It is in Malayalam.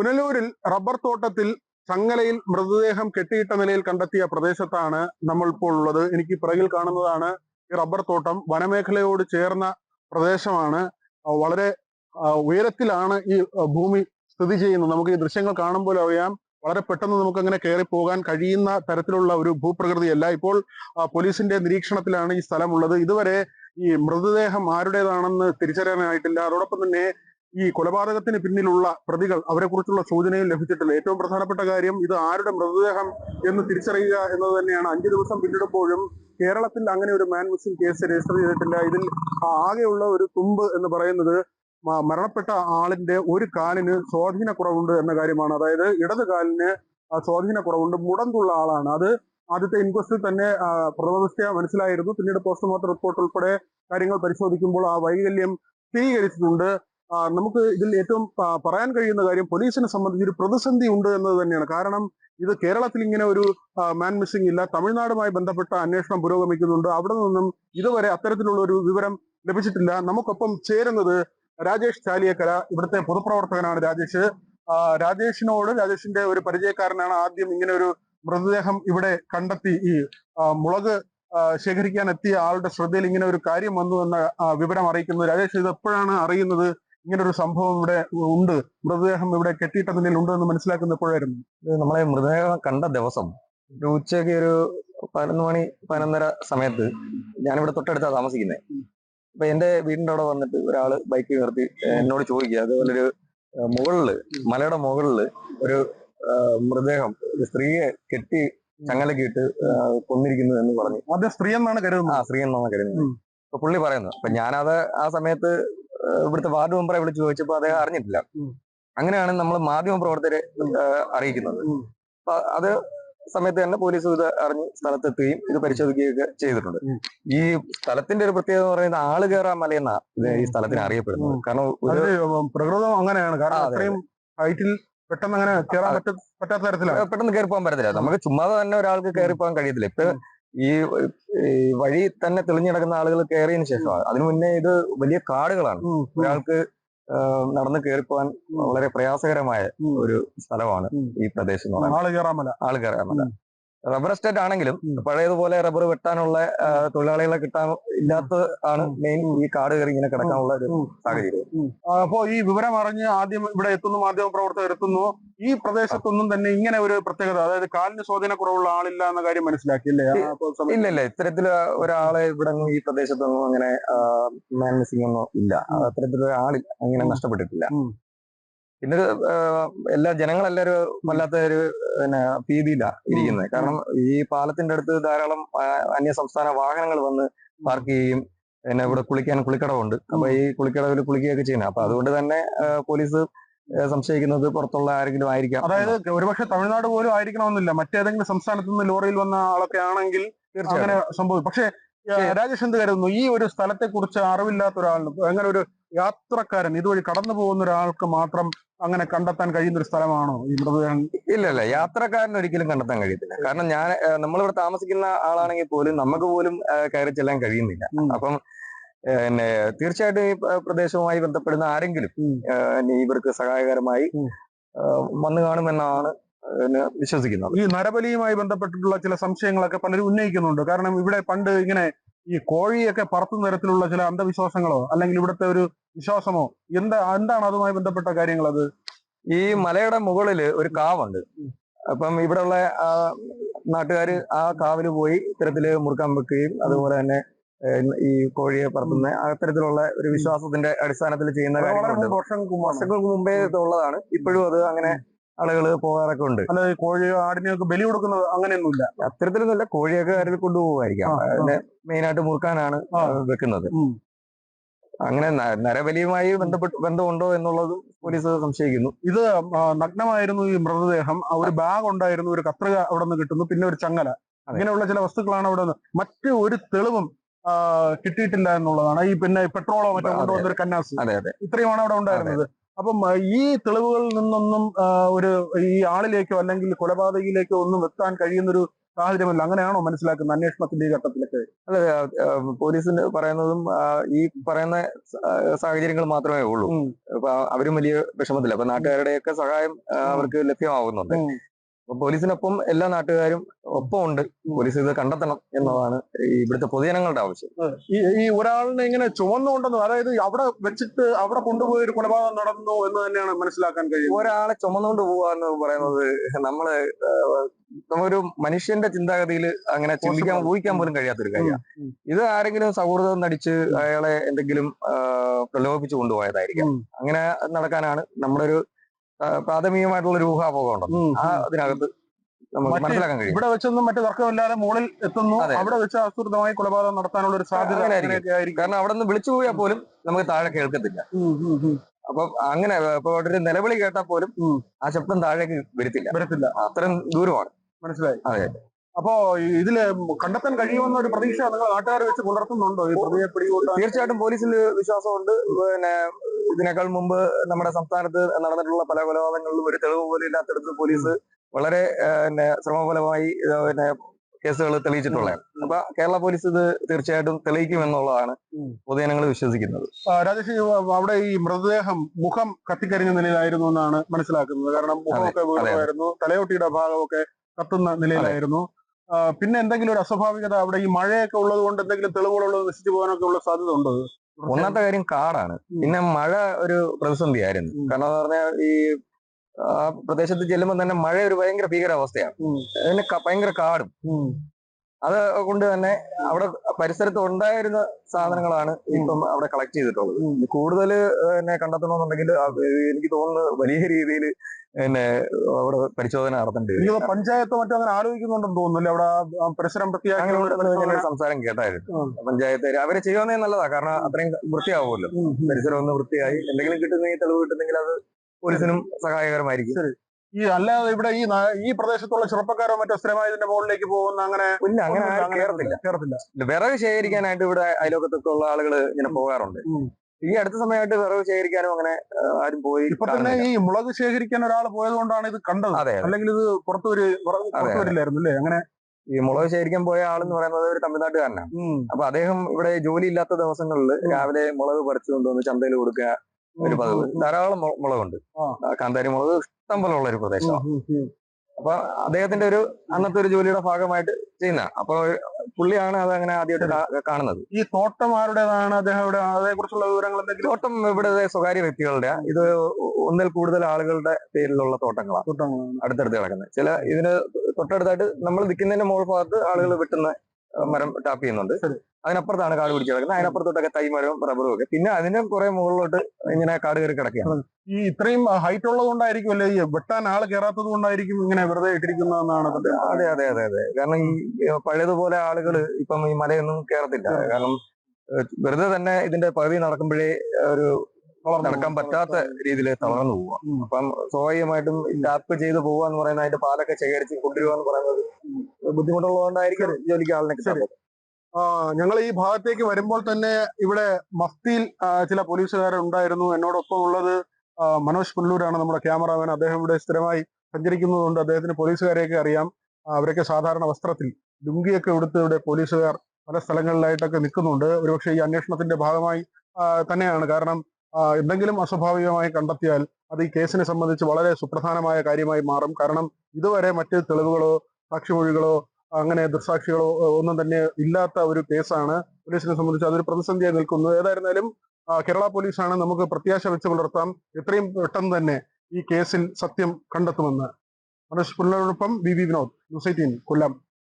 പുനലൂരിൽ റബ്ബർ തോട്ടത്തിൽ ചങ്ങലയിൽ മൃതദേഹം കെട്ടിയിട്ട നിലയിൽ കണ്ടെത്തിയ പ്രദേശത്താണ് നമ്മൾ ഇപ്പോൾ ഉള്ളത്. എനിക്ക് പിറകിൽ കാണുന്നതാണ് ഈ റബ്ബർ തോട്ടം. വനമേഖലയോട് ചേർന്ന പ്രദേശമാണ്. വളരെ ഉയരത്തിലാണ് ഈ ഭൂമി സ്ഥിതി ചെയ്യുന്നത്. നമുക്ക് ഈ ദൃശ്യങ്ങൾ കാണുമ്പോൾ അറിയാം. വളരെ പെട്ടെന്ന് നമുക്ക് അങ്ങനെ കയറി പോകാൻ കഴിയുന്ന തരത്തിലുള്ള ഒരു ഭൂപ്രകൃതിയല്ല. ഇപ്പോൾ പോലീസിന്റെ നിരീക്ഷണത്തിലാണ് ഈ സ്ഥലമുള്ളത് ഇതുവരെ ഈ മൃതദേഹം ആരുടേതാണെന്ന് തിരിച്ചറിയാനായിട്ടില്ല. അതോടൊപ്പം തന്നെ ഈ കൊലപാതകത്തിന് പിന്നിലുള്ള പ്രതികൾ അവരെ കുറിച്ചുള്ള സൂചനയും ലഭിച്ചിട്ടില്ല. ഏറ്റവും പ്രധാനപ്പെട്ട കാര്യം ഇത് ആരുടെ മൃതദേഹം എന്ന് തിരിച്ചറിയുക എന്നത് തന്നെയാണ്. അഞ്ചു ദിവസം പിന്നിടുമ്പോഴും കേരളത്തിൽ അങ്ങനെ ഒരു മാൻ മിസ്സിംഗ് കേസ് രജിസ്റ്റർ ചെയ്തിട്ടില്ല. ഇതിൽ ആകെയുള്ള ഒരു തുമ്പ് എന്ന് പറയുന്നത് മരണപ്പെട്ട ആളിന്റെ ഒരു കാലിന് സ്വാധീനക്കുറവുണ്ട് എന്ന കാര്യമാണ്. അതായത് ഇടത് കാലിന് സ്വാധീനക്കുറവുണ്ട്. മുടന്തുള്ള ആളാണ്. അത് ആദ്യത്തെ ഇൻക്വസ്റ്റിൽ തന്നെ ആ, മനസ്സിലായിരുന്നു. പിന്നീട് പോസ്റ്റ്മോർട്ടം റിപ്പോർട്ട് ഉൾപ്പെടെ കാര്യങ്ങൾ പരിശോധിക്കുമ്പോൾ ആ വൈകല്യം സ്ഥിരീകരിച്ചിട്ടുണ്ട്. നമുക്ക് ഇതിൽ ഏറ്റവും പറയാൻ കഴിയുന്ന കാര്യം പോലീസിനെ സംബന്ധിച്ച് ഒരു പ്രതിസന്ധി ഉണ്ട് എന്നത് തന്നെയാണ്. കാരണം ഇത് കേരളത്തിൽ ഇങ്ങനെ ഒരു മാൻ മിസ്സിംഗ് ഇല്ല. തമിഴ്നാടുമായി ബന്ധപ്പെട്ട അന്വേഷണം പുരോഗമിക്കുന്നുണ്ട്. അവിടെ നിന്നും ഇതുവരെ അത്തരത്തിലുള്ള ഒരു വിവരം ലഭിച്ചിട്ടില്ല. നമുക്കൊപ്പം ചേരുന്നത് രാജേഷ് ചാലിയക്കര ഇവിടുത്തെ പൊതുപ്രവർത്തകനാണ് രാജേഷ്. രാജേഷിനോട് രാജേഷിന്റെ ഒരു പരിചയക്കാരനാണ് ആദ്യം ഇങ്ങനെ ഒരു മൃതദേഹം ഇവിടെ കണ്ടെത്തി ഈ മുളക് ശേഖരിക്കാൻ എത്തിയ ആളുടെ ശ്രദ്ധയിൽ ഇങ്ങനെ ഒരു കാര്യം വന്നു എന്ന വിവരം അറിയിക്കുന്നത്. രാജേഷ് ഇത് എപ്പോഴാണ് അറിയുന്നത്? ഇങ്ങനെ ഒരു സംഭവം ഇവിടെ ഉണ്ട്. മൃതദേഹം ഇവിടെ കെട്ടിയിട്ട നിലയിൽ ഉണ്ട് എന്ന് മനസ്സിലാക്കുന്നപ്പോഴായിരുന്നു. നമ്മളെ മൃതദേഹം കണ്ട ദിവസം ഒരു ഉച്ചയ്ക്ക് ഒരു പതിനൊന്ന് മണി പതിനൊന്നര സമയത്ത് ഞാനിവിടെ തൊട്ടടുത്താണ് താമസിക്കുന്നത് അപ്പൊ എന്റെ വീടിന്റെ അവിടെ വന്നിട്ട് ഒരാൾ ബൈക്ക് നിർത്തി എന്നോട് ചോദിക്കുക. അതുപോലെ ഒരു മുകളിൽ മലയുടെ മുകളിൽ ഒരു മൃതദേഹം സ്ത്രീയെ കെട്ടി ചങ്ങലക്ക് ഇട്ട് കൊന്നിരിക്കുന്നു എന്ന് പറഞ്ഞു. അതെ സ്ത്രീ എന്നാണ് കരുതുന്നത്. ആ സ്ത്രീ എന്നാണ് കരുതുന്നത് അപ്പൊ പുള്ളി പറയുന്നത് അപ്പൊ ഞാനത് ആ സമയത്ത് ഇവിടുത്തെ വാർഡ് മെമ്പറെ വിളിച്ച് ചോദിച്ചപ്പോൾ അദ്ദേഹം അറിഞ്ഞിട്ടില്ല. അങ്ങനെയാണ് നമ്മൾ മാധ്യമ പ്രവർത്തകരെ അറിയിക്കുന്നത്. അപ്പൊ അത് സമയത്ത് തന്നെ പോലീസ് ഇത് അറിഞ്ഞ് സ്ഥലത്തെത്തുകയും ഇത് പരിശോധിക്കുകയൊക്കെ ചെയ്തിട്ടുണ്ട്. ഈ സ്ഥലത്തിന്റെ ഒരു പ്രത്യേകത എന്ന് പറയുന്നത് ആൾ കയറാൻ മലയെന്ന ഈ സ്ഥലത്തിന് അറിയപ്പെടുന്നത്. കാരണം പ്രകൃതം അങ്ങനെയാണ്. കാരണം അത്രയും ഹൈറ്റിൽ പെട്ടെന്ന് അങ്ങനെ കയറാൻ പറ്റാത്ത തരത്തിലാണ്. പെട്ടെന്ന് കയറി പോകാൻ പറ്റത്തില്ല നമുക്ക് ചുമ്മാതെ തന്നെ ഒരാൾക്ക് കയറി പോകാൻ കഴിയത്തില്ല. ഇപ്പൊ ഈ വഴി തന്നെ തെളിഞ്ഞു കിടക്കുന്ന ആളുകൾ കയറിയതിനു ശേഷമാണ്. അതിനു മുന്നേ ഇത് വലിയ കാടുകളാണ്. ഒരാൾക്ക് നടന്ന് കയറിപ്പോവാൻ വളരെ പ്രയാസകരമായ ഒരു സ്ഥലമാണ് ഈ പ്രദേശം എന്ന് പറയുന്നത്. റബ്ബർ എസ്റ്റേറ്റ് ആണെങ്കിലും പഴയതുപോലെ റബ്ബർ വെട്ടാനുള്ള തൊഴിലാളികളെ കിട്ടാൻ ഇല്ലാത്ത ആണ് മെയിൻ ഈ കാട് കയറി ഇങ്ങനെ കിടക്കാനുള്ള ഒരു. സാഹചര്യം. അപ്പോ ഈ വിവരം അറിഞ്ഞ് ആദ്യം ഇവിടെ എത്തുന്നു മാധ്യമ പ്രവർത്തകർ എത്തുന്നു. ഈ പ്രദേശത്തൊന്നും തന്നെ ഇങ്ങനെ ഒരു പ്രത്യേകത അതായത് കാലിന് സ്വാധീനക്കുറവുള്ള ആളില്ല എന്ന കാര്യം മനസ്സിലാക്കിയില്ലേ? ഇല്ല ഇല്ല. ഇത്തരത്തിൽ ഒരാളെ ഇവിടെ ഈ പ്രദേശത്തൊന്നും അങ്ങനെ മാൻ മിസ്സിംഗ് ഒന്നും ഇല്ല. അത്തരത്തിലൊരാളില്ല. അങ്ങനെ നഷ്ടപ്പെട്ടിട്ടില്ല. ഉം. പിന്നെ എല്ലാ ജനങ്ങളെല്ലാരും വല്ലാത്ത ഒരു പിന്നെ ഭീതിയിലാണ് ഇരിക്കുന്നത് കാരണം ഈ പാലത്തിന്റെ അടുത്ത് ധാരാളം അന്യ സംസ്ഥാന വാഹനങ്ങൾ വന്ന് പാർക്ക് ചെയ്യുകയും പിന്നെ ഇവിടെ കുളിക്കാൻ കുളിക്കടവുണ്ട്. അപ്പൊ ഈ കുളിക്കടവിൽ കുളിക്കുകയൊക്കെ ചെയ്യുന്നത് അപ്പൊ അതുകൊണ്ട് തന്നെ പോലീസ് സംശയിക്കുന്നത് പുറത്തുള്ള ആരെങ്കിലും ആയിരിക്കാം അതായത് ഒരുപക്ഷെ തമിഴ്നാട് പോലും ആയിരിക്കണമെന്നില്ല. മറ്റേതെങ്കിലും സംസ്ഥാനത്ത് നിന്ന് ലോറിയിൽ വന്ന ആളൊക്കെ ആണെങ്കിൽ അങ്ങനെ തീർച്ചയായും സംഭവിക്കും. പക്ഷേ. രാജേഷ് എന്ത് കരുതുന്നു? ഈ ഒരു സ്ഥലത്തെ കുറിച്ച് അറിവില്ലാത്ത ഒരാളിന് അങ്ങനെ ഒരു യാത്രക്കാരൻ ഇതുവഴി കടന്നു പോകുന്ന ഒരാൾക്ക് മാത്രം അങ്ങനെ കണ്ടെത്താൻ കഴിയുന്ന ഒരു സ്ഥലമാണോ ഈ മൃതദേഹം? ഇല്ല ഇല്ല. യാത്രക്കാരന് ഒരിക്കലും കണ്ടെത്താൻ കഴിയത്തില്ല. കാരണം ഞാൻ നമ്മളിവിടെ താമസിക്കുന്ന ആളാണെങ്കിൽ പോലും നമുക്ക് പോലും കയറി ചെല്ലാൻ കഴിയുന്നില്ല. അപ്പം പിന്നെ തീർച്ചയായിട്ടും ഈ പ്രദേശവുമായി ബന്ധപ്പെടുന്ന ആരെങ്കിലും ഇവർക്ക് സഹായകരമായി. വന്നു കാണുമെന്നാണ് വിശ്വസിക്കുന്നത്. ഈ നരബലിയുമായി ബന്ധപ്പെട്ടിട്ടുള്ള ചില സംശയങ്ങളൊക്കെ പലരും ഉന്നയിക്കുന്നുണ്ട്. കാരണം ഇവിടെ പണ്ട് ഇങ്ങനെ ഈ കോഴിയൊക്കെ പറത്തുന്ന തരത്തിലുള്ള ചില അന്ധവിശ്വാസങ്ങളോ അല്ലെങ്കിൽ ഇവിടുത്തെ ഒരു വിശ്വാസമോ എന്താ എന്താണ് അതുമായി ബന്ധപ്പെട്ട കാര്യങ്ങൾ അത് ഈ മലയുടെ മുകളിൽ ഒരു കാവുണ്ട്. അപ്പം ഇവിടെയുള്ള നാട്ടുകാർ ആ കാവിൽ പോയി ഇത്തരത്തിൽ മുറുക്കാൻ വെക്കുകയും അതുപോലെ തന്നെ ഈ കോഴിയെ പറത്തുന്ന അത്തരത്തിലുള്ള ഒരു വിശ്വാസത്തിന്റെ അടിസ്ഥാനത്തിൽ ചെയ്യുന്ന കാര്യങ്ങളുണ്ട്. വർഷങ്ങൾക്ക് മുമ്പേ ഉള്ളതാണ്. ഇപ്പോഴും അത് അങ്ങനെ ആളുകൾ പോകാറൊക്കെ ഉണ്ട്. അല്ല ഈ കോഴി ആടിനെയൊക്കെ ബലി കൊടുക്കുന്നത് അങ്ങനെയൊന്നുമില്ല. അത്തരത്തിലൊന്നുമില്ല കോഴിയൊക്കെ കാര്യത്തിൽ കൊണ്ടുപോകുമായിരിക്കാം അതിന്റെ മെയിനായിട്ട് മുറുക്കാനാണ് വെക്കുന്നത്. അങ്ങനെ നരബലിയുമായി ബന്ധപ്പെട്ട് ബന്ധമുണ്ടോ എന്നുള്ളതും പോലീസ് സംശയിക്കുന്നു. ഇത് നഗ്നമായിരുന്നു ഈ മൃതദേഹം. ഒരു ബാഗ് ഉണ്ടായിരുന്നു ഒരു കത്രിക അവിടെ നിന്ന് കിട്ടുന്നു പിന്നെ ഒരു ചങ്ങല. അങ്ങനെയുള്ള ചില വസ്തുക്കളാണ് അവിടെ നിന്ന്. മറ്റു ഒരു തെളിവും കിട്ടിയിട്ടില്ല എന്നുള്ളതാണ്. ഈ പിന്നെ പെട്രോളോ മറ്റോ അതെ, കൊണ്ടുവന്ന ഒരു കന്നാസ്. അതെ അതെ. ഇത്രയുമാണ് അവിടെ ഉണ്ടായിരുന്നത്. അപ്പം ഈ തെളിവുകളിൽ നിന്നൊന്നും ഒരു ഈ ആളിലേക്കോ അല്ലെങ്കിൽ കൊലപാതകയിലേക്കോ ഒന്നും എത്താൻ കഴിയുന്നൊരു സാഹചര്യമല്ല. അങ്ങനെയാണോ മനസ്സിലാക്കുന്നത് അന്വേഷണത്തിന്റെ ഈ ഘട്ടത്തിലൊക്കെ? അല്ല പോലീസിന് പറയുന്നതും ഈ പറയുന്ന സാഹചര്യങ്ങൾ മാത്രമേ ഉള്ളൂ. അവരും വലിയ വിഷമത്തില്ല അപ്പൊ നാട്ടുകാരുടെയൊക്കെ സഹായം അവർക്ക് ലഭ്യമാവുന്നുണ്ട്. പോലീസിനൊപ്പം എല്ലാ നാട്ടുകാരും ഒപ്പമുണ്ട്. പോലീസ് ഇത് കണ്ടെത്തണം എന്നതാണ് ഇവിടുത്തെ പൊതുജനങ്ങളുടെ ആവശ്യം. ഈ ഒരാളിനെ ഇങ്ങനെ ചുമന്നുകൊണ്ടെന്ന് അതായത് അവിടെ വെച്ചിട്ട് അവിടെ കൊണ്ടുപോയി ഒരു കൊലപാതകം നടന്നു എന്ന് തന്നെയാണ് മനസ്സിലാക്കാൻ കഴിയുന്നത്. ഒരാളെ ചുമന്നുകൊണ്ട് പോവുക എന്ന് പറയുന്നത് നമ്മൾ നമ്മൊരു മനുഷ്യന്റെ ചിന്താഗതിയിൽ അങ്ങനെ ചിന്തിക്കാൻ. ഊഹിക്കാൻ പോലും കഴിയാത്തൊരു കാര്യമാണ്. ഇത് ആരെങ്കിലും സൗഹൃദം നടിച്ച് അയാളെ എന്തെങ്കിലും പ്രലോഭിപ്പിച്ചു കൊണ്ടുപോയതായിരിക്കാം. അങ്ങനെ നടക്കാനാണ് നമ്മളൊരു പ്രാഥമികമായിട്ടുള്ള ഒരു ഊഹാപോഹം ആ അതിനകത്ത് മനസ്സിലാക്കാൻ കഴിയും. ഇവിടെ വെച്ചൊന്നും മറ്റു തർക്കമില്ലാതെ മുകളിൽ എത്തുന്നു. അവിടെ വെച്ച് ആസൂത്രിതമായി കൊലപാതകം നടത്താനുള്ള ഒരു സാധ്യത. കാരണം അവിടെ നിന്ന് വിളിച്ചു പോയാൽ പോലും നമുക്ക് താഴെ കേൾക്കത്തില്ല. അപ്പൊ അങ്ങനെ ഇപ്പൊ ഒരു നിലവിളി കേട്ടാൽ പോലും ആ ശബ്ദം താഴേക്ക് വരത്തില്ല. വരത്തില്ല. അത്രയും ദൂരമാണ്. മനസ്സിലായി. അതെ. അപ്പോ ഇതിൽ കണ്ടെത്താൻ കഴിയുമെന്ന ഒരു പ്രതീക്ഷ നിങ്ങൾ നാട്ടുകാർ വെച്ച് പുലർത്തുന്നുണ്ടോ? ഈ പ്രതിയെ പിടികൂട്ടാൻ? തീർച്ചയായിട്ടും പോലീസിൽ വിശ്വാസമുണ്ട്. പിന്നെ ഇതിനേക്കാൾ മുമ്പ് നമ്മുടെ സംസ്ഥാനത്ത് നടന്നിട്ടുള്ള പല കൊലപാതകങ്ങളിലും ഒരു തെളിവ് പോലും ഇല്ലാത്തടത്ത് പോലീസ് വളരെ പിന്നെ ശ്രമഫലമായി പിന്നെ കേസുകൾ തെളിയിച്ചിട്ടുള്ളതാണ് അപ്പൊ കേരള പോലീസ് ഇത് തീർച്ചയായിട്ടും തെളിയിക്കും എന്നുള്ളതാണ് പൊതുജനങ്ങൾ വിശ്വസിക്കുന്നത്. രാജേഷ് അവിടെ ഈ മൃതദേഹം മുഖം കത്തിക്കരിഞ്ഞ നിലയിലായിരുന്നു എന്നാണ് മനസ്സിലാക്കുന്നത്. കാരണം മുഖമൊക്കെ വീണമായിരുന്നു തലയോട്ടിയുടെ ഭാഗമൊക്കെ കത്തുന്ന നിലയിലായിരുന്നു. പിന്നെ എന്തെങ്കിലും ഒരു അസ്വാഭാവികത അവിടെ ഈ മഴയൊക്കെ ഉള്ളത് കൊണ്ട് എന്തെങ്കിലും തെളിവുകളുള്ളത് നശിച്ചു പോകാനൊക്കെ ഉള്ള സാധ്യത ഉണ്ടോ? ഒന്നാമത്തെ കാര്യം കാടാണ്. പിന്നെ മഴ ഒരു പ്രതിസന്ധിയായിരുന്നു. ആയിരുന്നു കാരണം എന്ന് പറഞ്ഞാൽ ഈ ആ പ്രദേശത്ത് ചെല്ലുമ്പോൾ തന്നെ മഴ ഒരു ഭയങ്കര ഭീകരാവസ്ഥയാണ്. അതിന് ഭയങ്കര കാടും. അത് കൊണ്ട് തന്നെ അവിടെ പരിസരത്ത് ഉണ്ടായിരുന്ന സാധനങ്ങളാണ് ഇപ്പം അവിടെ കളക്ട് ചെയ്തിട്ടുള്ളത്. കൂടുതൽ എന്നെ കണ്ടെത്തണമെന്നുണ്ടെങ്കിൽ എനിക്ക് തോന്നുന്നു വലിയ രീതിയിൽ പിന്നെ അവിടെ പരിശോധന നടത്തേണ്ടി വരും. പഞ്ചായത്ത് മറ്റും അങ്ങനെ ആലോചിക്കുന്നുണ്ടെന്ന് തോന്നുന്നില്ലേ അവിടെ പരിസരം വൃത്തിയാക്കി സംസാരം കേട്ടായിരുന്നു. പഞ്ചായത്ത് അവർ ചെയ്യുന്നേ നല്ലതാ. കാരണം അത്രയും വൃത്തിയാവുമല്ലോ. പരിസരം ഒന്ന് വൃത്തിയായി. എന്തെങ്കിലും കിട്ടുന്നെങ്കിൽ തെളിവ് കിട്ടുന്നെങ്കിൽ അത് പോലീസിനും സഹായകരമായിരിക്കും. ഈ അല്ലാതെ ഇവിടെ ഈ ഈ പ്രദേശത്തുള്ള ചെറുപ്പക്കാരോ മറ്റോ സ്ഥിരമായി ഇതിന്റെ മുകളിലേക്ക് പോകുന്ന അങ്ങനെ ഇല്ല അങ്ങനെ കേറത്തില്ല. കേറത്തില്ല. വിറക് ശേഖരിക്കാനായിട്ട് ഇവിടെ അയലോക്കത്തൊക്കെ ഉള്ള ആളുകൾ ഇങ്ങനെ പോകാറുണ്ട്. ഈ അടുത്ത സമയമായിട്ട് വിറക് ശേഖരിക്കാനും അങ്ങനെ ആരും പോയി ഇപ്പൊ തന്നെ ഈ മുളക് ശേഖരിക്കാൻ ഒരാൾ പോയത് കൊണ്ടാണ് ഇത് കണ്ടത്. അല്ലെങ്കിൽ ഇത് പുറത്തു വരി വരില്ലായിരുന്നു അല്ലേ? അങ്ങനെ ഈ മുളക് ശേഖരിക്കാൻ പോയ ആളെന്ന് പറയുന്നത് ഒരു തമിഴ്നാട്ടുകാരനാണ്. അപ്പൊ അദ്ദേഹം ഇവിടെ ജോലി ഇല്ലാത്ത ദിവസങ്ങളിൽ രാവിലെ മുളക് പറിച്ചു കൊണ്ടുവന്ന് ചന്തയിൽ കൊടുക്കുക ഒരു പതിവ് ധാരാളം മുളകുണ്ട്. കാന്താരി മുളക് ഇഷ്ടം പോലെ ഉള്ള ഒരു പ്രദേശമാണ്. അപ്പൊ അദ്ദേഹത്തിന്റെ ഒരു അന്നത്തെ ഒരു ജോലിയുടെ ഭാഗമായിട്ട് ചെയ്യുന്ന അപ്പൊ പുള്ളിയാണ് അത് അങ്ങനെ ആദ്യമായിട്ട് കാണുന്നത്. ഈ തോട്ടം ആരുടേതാണ് അദ്ദേഹം ഇവിടെ അതേ കുറിച്ചുള്ള വിവരങ്ങൾ എന്തെങ്കിലും? തോട്ടം ഇവിടെ സ്വകാര്യ വ്യക്തികളുടെ ഇത് ഒന്നിൽ കൂടുതൽ ആളുകളുടെ പേരിലുള്ള തോട്ടങ്ങളാണ്. അടുത്തടുത്ത് കിടക്കുന്നത്. ചില ഇതിന് തൊട്ടടുത്തായിട്ട് നമ്മൾ നിൽക്കുന്നതിന്റെ മുകൾ ഭാഗത്ത് ആളുകൾ വെട്ടുന്ന മരം ടാപ്പ് ചെയ്യുന്നുണ്ട്. അതിനപ്പുറത്താണ് കാട് പിടിച്ച് കിടക്കുന്നത്. അതിനപ്പുറത്തോട്ടൊക്കെ തൈമരവും റബ്ബറും ഒക്കെ. പിന്നെ അതിന് കുറെ മുകളിലോട്ട് ഇങ്ങനെ കാട് കയറി കിടക്കുകയാണ്. ഈ ഇത്രയും ഹൈറ്റ് ഉള്ളത് കൊണ്ടായിരിക്കും അല്ലെ? ഈ വെട്ടാൻ ആൾ കയറാത്തത് കൊണ്ടായിരിക്കും ഇങ്ങനെ വെറുതെ ഇട്ടിരിക്കുന്നതെന്നാണ് അതെ അതെ അതെ അതെ. കാരണം ഈ പഴയതുപോലെ ആളുകൾ ഇപ്പം ഈ മലയൊന്നും കയറത്തില്ല കാരണം വെറുതെ തന്നെ ഇതിന്റെ പകുതി നടക്കുമ്പോഴേ ഒരു നടക്കാൻ പറ്റാത്ത രീതിയിൽ തളർന്നു പോവുക. അപ്പം സ്വാഭാവികമായിട്ടും ടാപ്പ് ചെയ്ത് പോവുക എന്ന് പറയുന്നത് അതിന്റെ പാലൊക്കെ ശേഖരിച്ച് കൊണ്ടുവരിക എന്ന് പറയുന്നത് ബുദ്ധിമുട്ടുള്ളതുകൊണ്ടായിരിക്കും ജോലിക്ക് ആളിനെ ആ ഞങ്ങൾ ഈ ഭാഗത്തേക്ക് വരുമ്പോൾ തന്നെ ഇവിടെ മഫ്തിയിൽ ചില പോലീസുകാർ ഉണ്ടായിരുന്നു എന്നോടൊപ്പം ഉള്ളത് മനോജ് പുല്ലൂരാണ് നമ്മുടെ ക്യാമറാമാൻ. അദ്ദേഹം ഇവിടെ സ്ഥിരമായി സഞ്ചരിക്കുന്നതുകൊണ്ട് അദ്ദേഹത്തിന് പോലീസുകാരെയൊക്കെ അറിയാം. അവരൊക്കെ സാധാരണ വസ്ത്രത്തിൽ ലുങ്കിയൊക്കെ എടുത്ത് ഇവിടെ പോലീസുകാർ പല സ്ഥലങ്ങളിലായിട്ടൊക്കെ നിൽക്കുന്നുണ്ട്. ഒരുപക്ഷെ ഈ അന്വേഷണത്തിന്റെ ഭാഗമായി തന്നെയാണ്. കാരണം എന്തെങ്കിലും അസ്വാഭാവികമായി കണ്ടെത്തിയാൽ അത് ഈ കേസിനെ സംബന്ധിച്ച് വളരെ സുപ്രധാനമായ കാര്യമായി മാറും. കാരണം ഇതുവരെ മറ്റ് തെളിവുകളോ സാക്ഷിമൊഴികളോ അങ്ങനെ ദൃസാക്ഷികളോ ഒന്നും തന്നെ ഇല്ലാത്ത ഒരു കേസാണ് പോലീസിനെ സംബന്ധിച്ച് അതൊരു പ്രതിസന്ധിയായി നിൽക്കുന്നത്. ഏതായിരുന്നാലും കേരള പോലീസാണ് നമുക്ക് പ്രത്യാശ വെച്ച് പുലർത്താം. എത്രയും പെട്ടെന്ന് തന്നെ ഈ കേസിൽ സത്യം കണ്ടെത്തുമെന്ന്. Manoj പുല്ലനോടൊപ്പം B B Vinod. News eighteen Kollam.